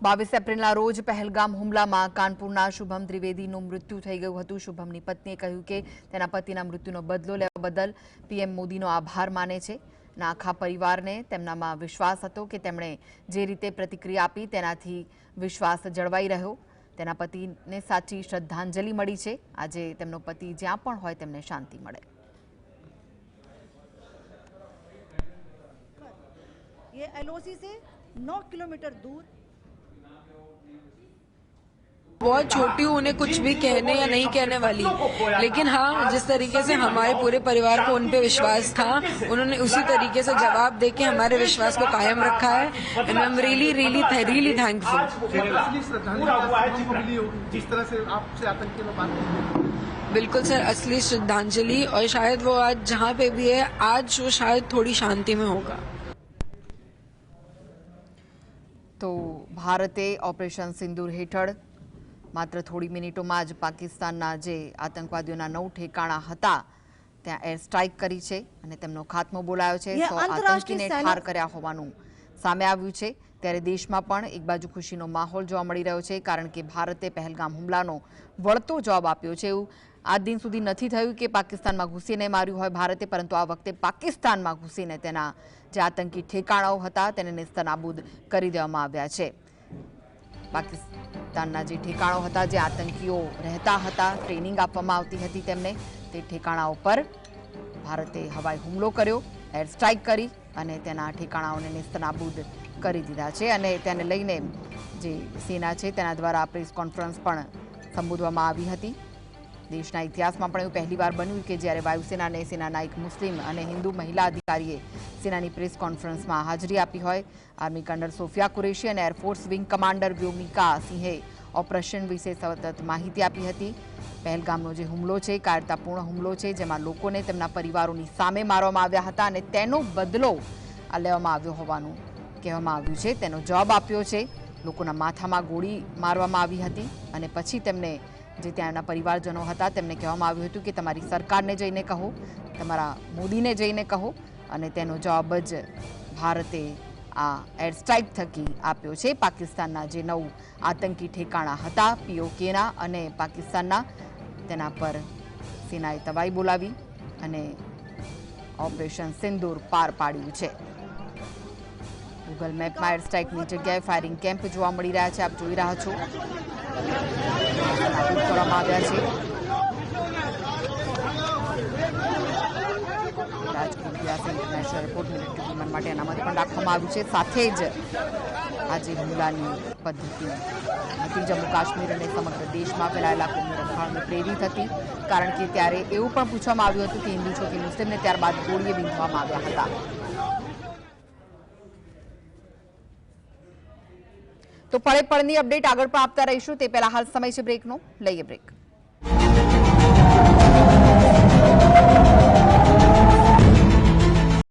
બાવીસ એપ્રિલના રોજ પહેલગામ હુમલામાં કાનપુરના શુભમ ત્રિવેદીનું મૃત્યુ થઈ ગયું હતું શુભમની પત્નીએ કહ્યું કે તેના પતિના મૃત્યુનો બદલો લેવા બદલ પીએમ મોદીનો આભાર માને છે અને આખા પરિવારને તેમનામાં વિશ્વાસ હતો કે તેમણે જે રીતે પ્રતિક્રિયા આપી તેનાથી વિશ્વાસ જળવાઈ રહ્યો તેના પતિને સાચી શ્રદ્ધાંજલિ મળી છે આજે તેમનો પતિ જ્યાં પણ હોય તેમને શાંતિ મળે ये एलओसी से 9 किलोमीटर दूर बहुत छोटी हूँ उन्हें कुछ भी कहने या नहीं कहने वाली लेकिन हाँ जिस तरीके से हमारे पूरे परिवार को उन पे विश्वास था उन्होंने उसी तरीके से जवाब दे के हमारे विश्वास को कायम रखा है and I am really really really thankful असली श्रद्धांजलि आपको मिली होगी जिस तरह से आपसे आतंकी में बात की बिल्कुल सर असली श्रद्धांजलि और शायद वो आज जहाँ पे भी है आज वो शायद थोड़ी शांति में होगा તો ભારતે ઓપરેશન સિંદૂર હેઠળ માત્ર થોડી મિનિટોમાં જ પાકિસ્તાનના જે આતંકવાદીઓના નવ ઠેકાણા હતા ત્યાં એર સ્ટ્રાઇક કરી છે અને તેમનો ખાત્મો બોલાયો છે. સો આતંકીને ઠાર કર્યા હોવાનું સામે આવ્યું છે. ત્યારે દેશમાં પણ એક બાજુ ખુશીનો માહોલ જોવા મળી રહ્યો છે કારણ કે ભારતે પહેલગામ હુમલાનો વળતો જવાબ આપ્યો છે. એવું આ દિન સુધી નથી થયું કે પાકિસ્તાનમાં ઘૂસીને માર્યું હોય ભારતે પરંતુ આ વખતે પાકિસ્તાનમાં ઘૂસીને તેના જે આતંકી ઠેકાણાઓ હતા તેને નેસ્તનાબૂદ કરી દેવામાં આવ્યા છે. પાકિસ્તાનના જે ઠેકાણો હતા, જે આતંકીઓ રહેતા હતા ટ્રેનિંગ આપવામાં આવતી હતી તેમને, તે ઠેકાણાઓ પર ભારતે હવાઈ હુમલો કર્યો એર સ્ટ્રાઇક કરી અને તેના ઠેકાણાઓને નેસ્તનાબૂદ કરી દીધા છે અને તેને લઈને જે સેના છે તેના દ્વારા પ્રેસ કોન્ફરન્સ પણ સંબોધવામાં આવી હતી. દેશના ઇતિહાસમાં પણ એવું પહેલીવાર બન્યું કે જ્યારે વાયુસેના અને સેનાના એક મુસ્લિમ અને હિન્દુ મહિલા અધિકારીએ સેનાની પ્રેસ કોન્ફરન્સમાં હાજરી આપી હોય. આર્મી કમાન્ડર સોફિયા કુરેશી અને એરફોર્સ વિંગ કમાન્ડર વ્યોમિકા સિંહે ઓપરેશન વિશે સતત માહિતી આપી હતી. પહેલગામનો જે હુમલો છે, કાયરતાપૂર્ણ હુમલો છે, જેમાં લોકોને તેમના પરિવારોની સામે મારવામાં આવ્યા હતા અને તેનો બદલો લેવામાં આવ્યો હોવાનું કહેવામાં આવ્યું છે. તેનો જવાબ આપ્યો છે, લોકોના માથામાં ગોળી મારવામાં આવી હતી અને પછી તેમને જે ત્યાંના પરિવારજનો હતા, તેમને કહેવામાં આવ્યું હતું કે તમારી સરકારને જઈને કહો, તમારા મોદીને જઈને કહો અને તેનો જવાબ જ ભારતે આ એર સ્ટ્રાઇક થકી આપ્યો છે. પાકિસ્તાનના જે નવ આતંકી ઠેકાણા હતા, પીઓકેના અને પાકિસ્તાનના, તેના પર સેનાએ તવાઈ બોલાવી અને ઓપરેશન સિંદૂર પાર પાડ્યું છે. ગૂગલ મેપમાં એર સ્ટ્રાઇકની જગ્યાએ ફાયરિંગ કેમ્પ જોવા મળી રહ્યા છે. આપ જોઈ રહ્યા છો કરવામાં આવ્યા છે. રાજકોટ ઇન્ટરનેશનલ એરપોર્ટ મિલિટરી વિમાન માટે અનામત પણ રાખવામાં આવ્યું છે. સાથે જ આજે હુમલાની પદ્ધતિ હતી. જમ્મુ કાશ્મીર અને સમગ્ર દેશમાં ફેલાયેલા કોમી રખાણને પ્રેરિત હતી. કારણ કે ત્યારે એવું પણ પૂછવામાં આવ્યું હતું કે હિન્દુ છો કે મુસ્લિમને ત્યારબાદ ગોળીએ બીંધવામાં આવ્યા હતા. તો પળે પળની અપડેટ આગળ પણ આપતા રહીશું. તે પહેલા હાલ સમય છે બ્રેકનો. લઈએ બ્રેક.